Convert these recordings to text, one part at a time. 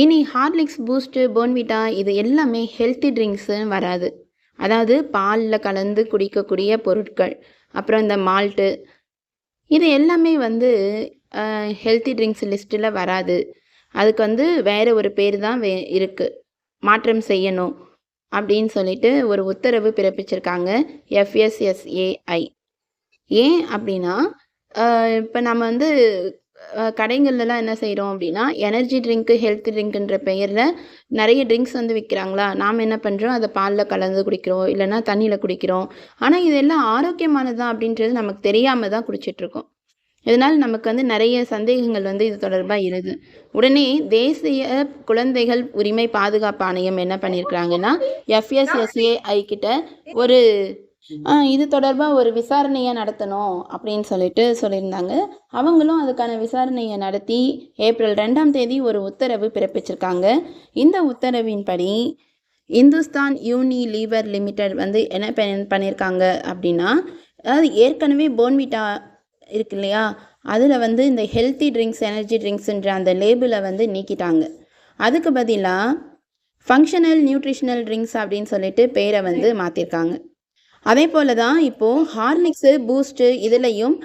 இனி Horlicks boost Bournvita இது எல்லாமே ஹெல்த்தி ட்ரிங்க்ஸுன்னு வராது. அதாவது பாலில் கலந்து குடிக்கக்கூடிய பொருட்கள். அப்புறம் இந்த மால்ட்டு. இது எல்லாமே வந்து ஹெல்த்தி ட்ரிங்க்ஸ் லிஸ்ட்டில் வராது. அதுக்கு வந்து வேறு ஒரு பேர் தான் வே இருக்குது மாற்றம் செய்யணும். அப்படின்னு சொல்லிட்டு ஒரு உத்தரவு பிறப்பிச்சிருக்காங்க. எஃப்எஸ்எஸ்ஏஐ ஏன் அப்படின்னா இப்போ நம்ம வந்து கடைங்கள்லலாம் என்ன செய்கிறோம் அப்படின்னா எனர்ஜி ட்ரிங்க்கு ஹெல்த் ட்ரிங்க்குன்ற பெயரில் நிறைய ட்ரிங்க்ஸ் வந்து விற்கிறாங்களா நாம் என்ன பண்ணுறோம் அதை பாலில் கலந்து குடிக்கிறோம் இல்லைன்னா தண்ணியில் குடிக்கிறோம். ஆனால் இதெல்லாம் ஆரோக்கியமானதா அப்படின்றது நமக்கு தெரியாமல் தான் குடிச்சிட்ருக்கோம் இதனால் நமக்கு வந்து நிறைய சந்தேகங்கள் வந்து இது தொடர்பாக இருது உடனே தேசிய குழந்தைகள் உரிமை பாதுகாப்பு ஆணையம் என்ன பண்ணியிருக்கிறாங்கன்னா எஃப்எஸ்எஸ்ஏஐ கிட்ட ஒரு இது தொடர்பாக ஒரு விசாரணையை நடத்தணும் அப்படின்னு சொல்லிட்டு சொல்லியிருந்தாங்க. அவங்களும் அதுக்கான விசாரணையை நடத்தி ஏப்ரல் ரெண்டாம் தேதி ஒரு உத்தரவு பிறப்பிச்சிருக்காங்க. இந்த உத்தரவின்படி இந்துஸ்தான் யூனி லீவர் லிமிடெட் வந்து என்ன பண்ணி- பண்ணியிருக்காங்க அப்படின்னா அதாவது ஏற்கனவே போன்விட்டா இருக்கு இல்லையா? அதில் வந்து இந்த ஹெல்த்தி ட்ரிங்க்ஸ் எனர்ஜி ட்ரிங்க்ஸ்ன்ற அந்த லேபிளை வந்து நீக்கிட்டாங்க. அதுக்கு பதிலாக ஃபங்க்ஷனல் நியூட்ரிஷனல் ட்ரிங்க்ஸ் அப்படின்னு சொல்லிட்டு பேரை வந்து மாற்றிருக்காங்க அதே போல தான் இப்போது ஹார்லிக்ஸு பூஸ்ட்டு இதுலேயும்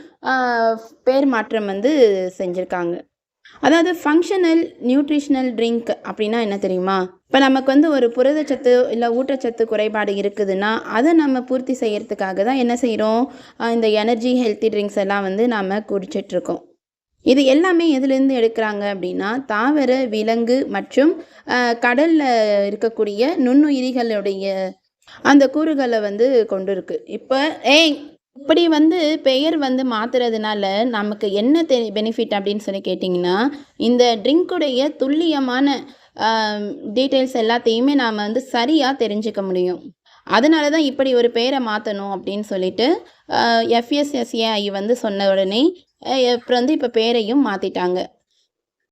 பேர் மாற்றம் வந்து செஞ்சுருக்காங்க. அதாவது ஃபங்க்ஷனல் நியூட்ரிஷனல் ட்ரிங்க் அப்படின்னா என்ன தெரியுமா? இப்போ நமக்கு வந்து ஒரு புரதச்சத்து இல்லை ஊட்டச்சத்து குறைபாடு இருக்குதுன்னா அதை நம்ம பூர்த்தி செய்கிறதுக்காக தான் என்ன செய்கிறோம் இந்த எனர்ஜி ஹெல்த்தி ட்ரிங்க்ஸ் எல்லாம் வந்து நாம் குடிச்சிட்ருக்கோம் இது எல்லாமே எதுலேருந்து எடுக்கிறாங்க அப்படின்னா தாவர விலங்கு மற்றும் கடலில் இருக்கக்கூடிய நுண்ணுயிரிகளுடைய அந்த கூறுகளை வந்து கொண்டு இருக்கு இப்போ ஏய் இப்படி வந்து பெயர் வந்து மாத்துறதுனால நமக்கு என்ன தெ பெனிஃபிட் அப்படின்னு சொல்லி கேட்டிங்கன்னா இந்த ட்ரிங்க்குடைய துல்லியமான டீட்டெயில்ஸ் எல்லாத்தையுமே நாம் வந்து சரியாக தெரிஞ்சுக்க முடியும். அதனால தான் இப்படி ஒரு பெயரை மாற்றணும் அப்படின்னு சொல்லிட்டு எஃப்எஸ்எஸ்ஏஐ வந்து சொன்ன உடனே அப்புறம் வந்து இப்போ பேரையும் மாற்றிட்டாங்க